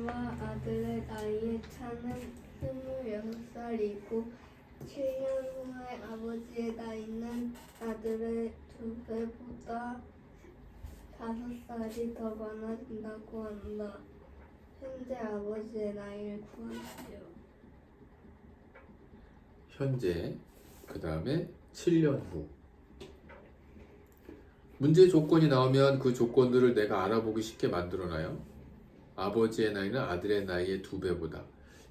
아버지와 아들의 나이의 차는 26살이고 7년 후에 아버지의 나이는 아들의 두 배보다 다섯 살이 더 많아진다고 한다. 현재 아버지의 나이를 구하세요. 현재 그 다음에 7년 후 문제 조건이 나오면 그 조건들을 내가 알아보기 쉽게 만들어놔요. 아버지의 나이는 아들의 나이의 두 배보다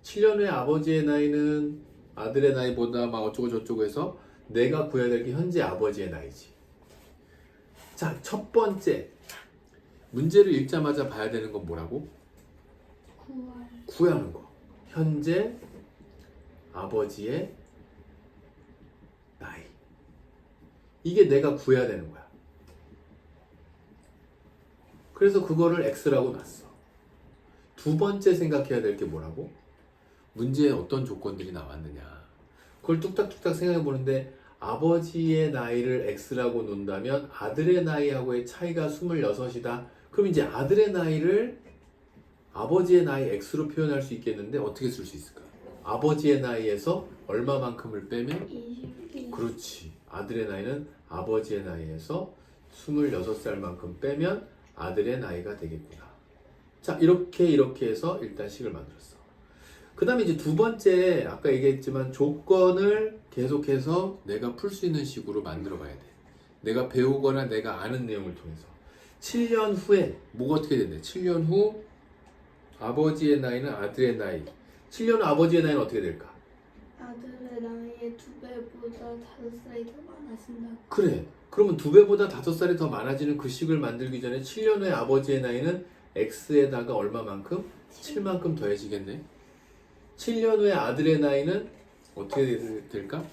7년 후에 아버지의 나이는 아들의 나이보다 막 어쩌고 저쩌고 해서 내가 구해야 될 게 현재 아버지의 나이지. 자, 첫 번째 문제를 읽자마자 봐야 되는 건 뭐라고? 구하는 거. 현재 아버지의 나이. 이게 내가 구해야 되는 거야. 그래서 그거를 X라고 놨어. 두 번째 생각해야 될 게 뭐라고? 문제에 어떤 조건들이 나왔느냐. 그걸 뚝딱뚝딱 생각해 보는데 아버지의 나이를 X라고 놓는다면 아들의 나이하고의 차이가 26이다. 그럼 이제 아들의 나이를 아버지의 나이 X로 표현할 수 있겠는데 어떻게 쓸 수 있을까? 아버지의 나이에서 얼마만큼을 빼면 20이 그렇지. 아들의 나이는 아버지의 나이에서 26살만큼 빼면 아들의 나이가 되겠구나. 자, 이렇게 이렇게 해서 일단 식을 만들었어. 그 다음에 이제 두 번째, 아까 얘기했지만 조건을 계속해서 내가 풀 수 있는 식으로 만들어 가야 돼. 내가 배우거나 내가 아는 내용을 통해서. 7년 후에, 뭐가 어떻게 된대? 7년 후 아버지의 나이는 아들의 나이. 7년 후 아버지의 나이는 어떻게 될까? 아들의 나이의 두 배보다 다섯 살이 더 많아진다. 그래. 그러면 두 배보다 다섯 살이 더 많아지는 그 식을 만들기 전에 7년 후에 아버지의 나이는 x에다가 얼마만큼? 7만큼 더해지겠네. 7년 후에 아들의 나이는 어떻게 되- 될까?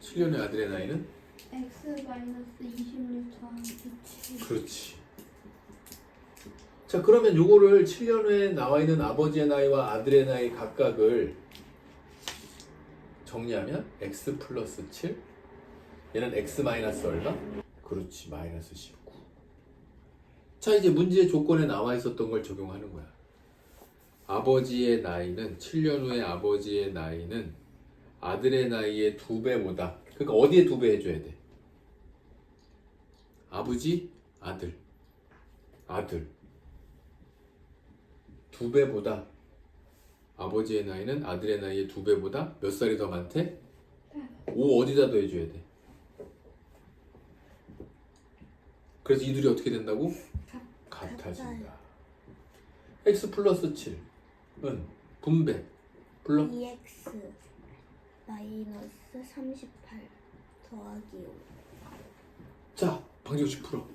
7년 후에 아들의 나이는? x 마이너스 26 더하기 7. 그렇지. 자, 그러면 요거를 7년 후에 나와 있는 아버지의 나이와 아들의 나이 각각을 정리하면 x 플러스 7 얘는 x 마이너스 얼마? 그렇지 마이너스 19 자 이제 문제 조건에 나와 있었던 걸 적용하는 거야 아버지의 나이는 7년 후에 아버지의 나이는 아들의 나이의 두 배보다 그러니까 어디에 두 배 해줘야 돼? 아버지 아들 아들 두 배보다 아버지의 나이는 아들의 나이의 두 배보다 몇 살이 더 많대? 5 어디다 더해줘야 돼? 그래서 이 둘이 어떻게 된다고? 같아진다. x 플러스 7은 분배 불러 2x 마이너스 38 더하기 5 자 방정식 풀어